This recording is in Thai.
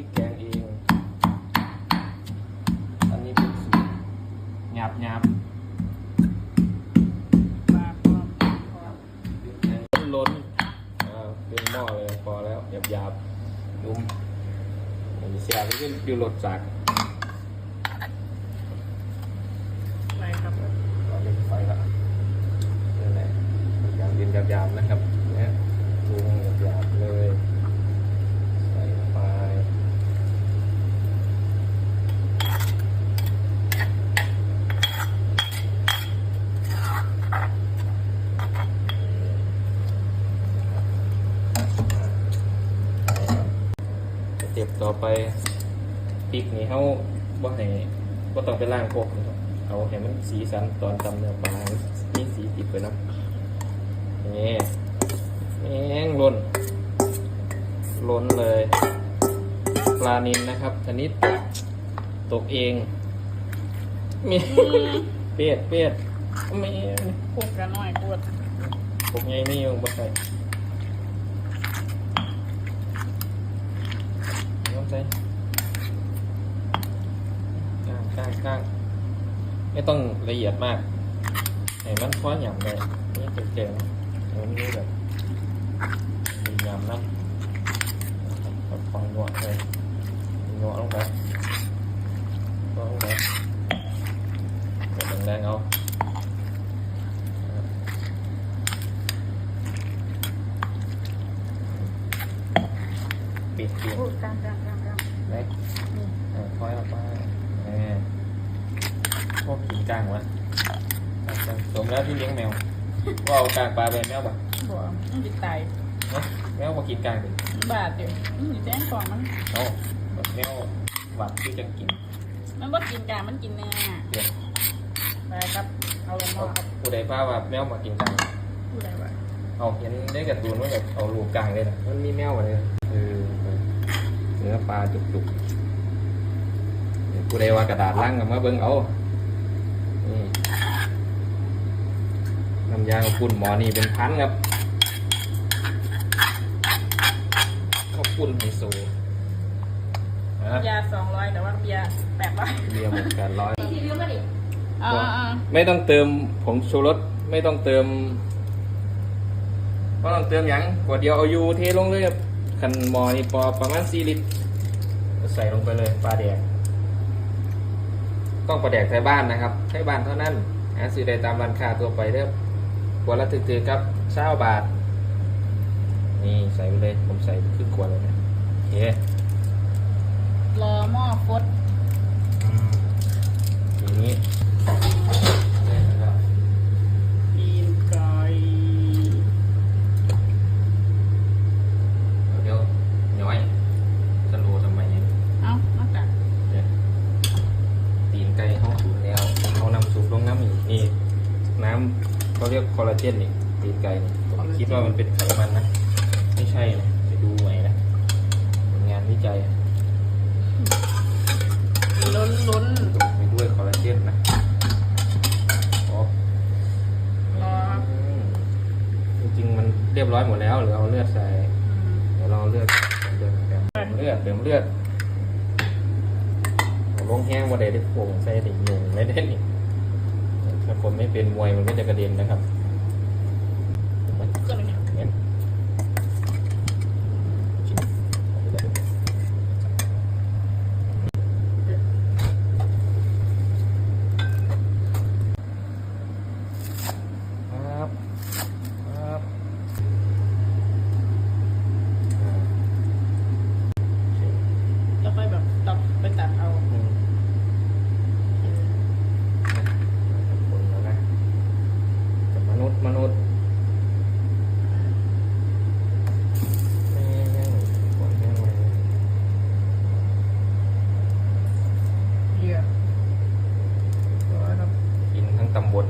ริกแกงเอง อันนี้เป็นสูตรหยาบหยาบปลาพร้อมพร้อมพริกแกงล้นอ่าเป็นหม้อเลยพอแล้วหยาบหยาบๆนุ่มมีเสียบขึ้นอยู่รสจัดไปครับเราเล่นไฟละนี่แหละอย่างเย็นหยาบๆนะครับเนี่ยปรุงหยาบๆเลย ใส่ลงไป สเต็ปต่อไปพริกนี่เขาบ่ให้บ่ต้องไปล้างพวกนะครับเอาให้มันสีสันตอนตำเนื้อปลามีสีติดไปนะนี่แม่งล้นล้นเลย ปลานินนะครับอันนี้ตกตกเองมีเปียดเปียดไม่พวกกันน้อยกวดตกไงไม่ยงบ่ใส่ น้ำใส่ก้างก้างก้างไม่ต้องละเอียดมากให้มันพอหยำเลยนี่เจ๋งๆมันนี่แบบมียำน้ำแบบพองหนวดเลยหนวดลงไปหนวดลงไปกดแรงๆเอาปิดปิด เล็กเออค่อยออกมาเออพวกกินกลางวะกลางสมแล้วที่เลี้ยงแมวว่าเอากลางปลาเป็นแมวป่ะบ่มันจะตายเนาะแมวมากินกลางดิบาดอยู่มันอยู่แจ้งกล่องมันเอาแบบแมวหวานที่จะกิน มันบ่กินกามันกินเนื้อเดี๋ยวไปครับเอาลงหม้เอาอครับผู้ใดพาว่าแมวมากินกลางพูดอะไรวะเอาเห็นได้การ์ตูนว่าแบบเอาลูกกลางเลยนะมันมีแมวอะไรเออ เนื้อปลาจุกๆเดี๋ยวผู้ใดว่ากระดาษล่างกับมาเบิ้งเอานี่น้ำยาข้าวปุ้นหมอนี่เป็นพันครับข้าวปุ้นไฮโซนะยาสองร้อยแต่ว่าเบียร์แปดร้อยเบียร์หมดกันร้อยอ่าอ่าไม่ต้องเติมผงชูรสไม่ต้องเติมไม่ต้องเติมหยังขวดเดียวเอายูเทลงเลยครับ คันหมอนี่พอประมาณสี่ลิตรใส่ลงไปเลยปลาแดก ต้องปลาแดกไทยบ้านนะครับไทยบ้านเท่านั้นหาซื้อได้ตามร้านค้าตัวไปเด้อขวดละถือๆครับเช้าบาท นี่ใส่ไปเลย ผมใส่ครึ่งขวดเลยนะโอเครอหม้อฟดทีนี้ ปีนไก่ เดี๋ยวย้อยจะรู้ทำไมเนี่ย เอ้ามาตัก เนี่ยตีนไก่ห้องสูนแล้วเอาน้ำซุปลงน้ำอีกนี่น้ำ เขาเรียกคอลลาเจนนี่ตีนไก่นี่ผมคิดว่ามันเป็นไขมันนะ ไม่ใช่นะไปดูใหม่นะผลงานวิจัยล้นล้นไปด้วยคอลลาเจนนะโอ้รอครับอืมจริงๆมันเรียบร้อยหมดแล้วหรือเอาเลือดใส่อืมเดี๋ยวเราเลือดเติมเลือดเติมเลือดเติมเลือดเอาลงแห้งมาได้ได้โป่งใส่ติ่งยุงไม่ได้นี่ ถ้าคนไม่เป็นมวยมันก็จะกระเด็นนะครับ ตำบล